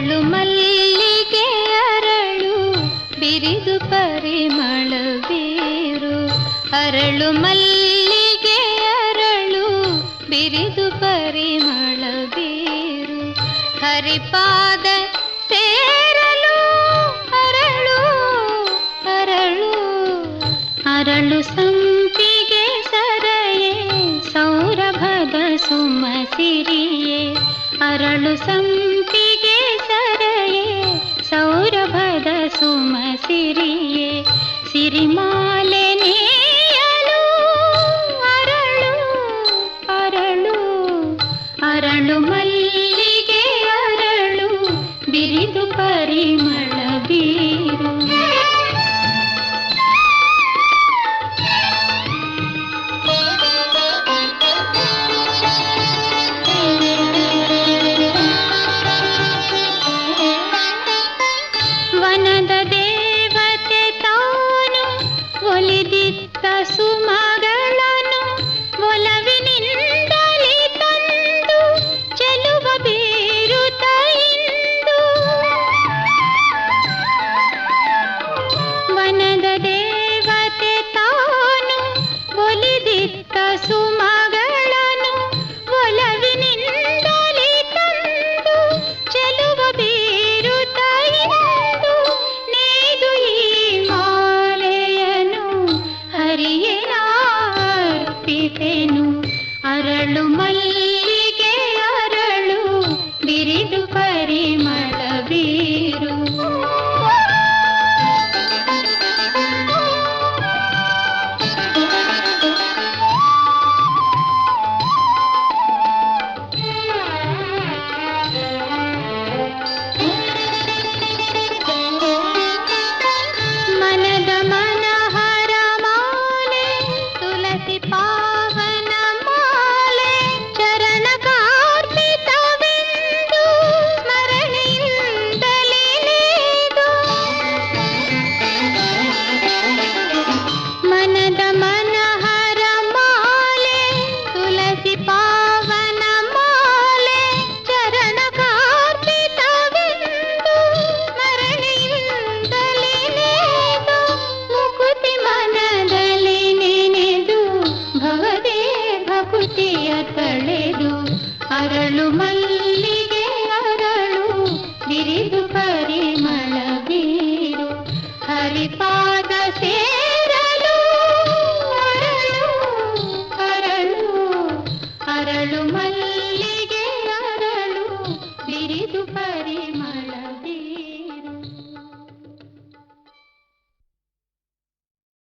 ಅರಳು ಮಲ್ಲಿಗೆ ಅರಳು, ಬಿರಿದು ಪರಿಮಳ ಬೀರು ಅರಳು ಮಲ್ಲಿಗೆ ಅರಳು, ಬಿರಿದು ಪರಿಮಳ ಬೀರು ಹರಿಪಾದ ಸೇರಲು ಅರಳು ಅರಳು. ಅರಳು ಸಂಪಿಗೆ ಸರಯೇ, ಸೌರಭದ ಸುಮಸಿರಿಯೇ ಅರಳು ಸಂಪಿಗೆ ಸೌರಭದ ಸುಮಸಿರಿಯೇ ಸಿರಿಮಾಲೆ ನೇಯಲು ಅರಳು ಅರಳು ಅರಳು ಮಲ್ಲಿಗೆ ಅರಳು ಬಿರಿದು ಪರಿಮಳ மரளும் ಅರಳು ಮಲ್ಲಿಗೆ ಅರಳು ಬಿರಿದು ಪರಿಮಳ ಬೀರು ಹರಿಪಾದ ಸೇರಲು ಅರಳು ಅರಳು ಅರಳು ಮಲ್ಲಿಗೆ ಅರಳು ಬಿರಿದು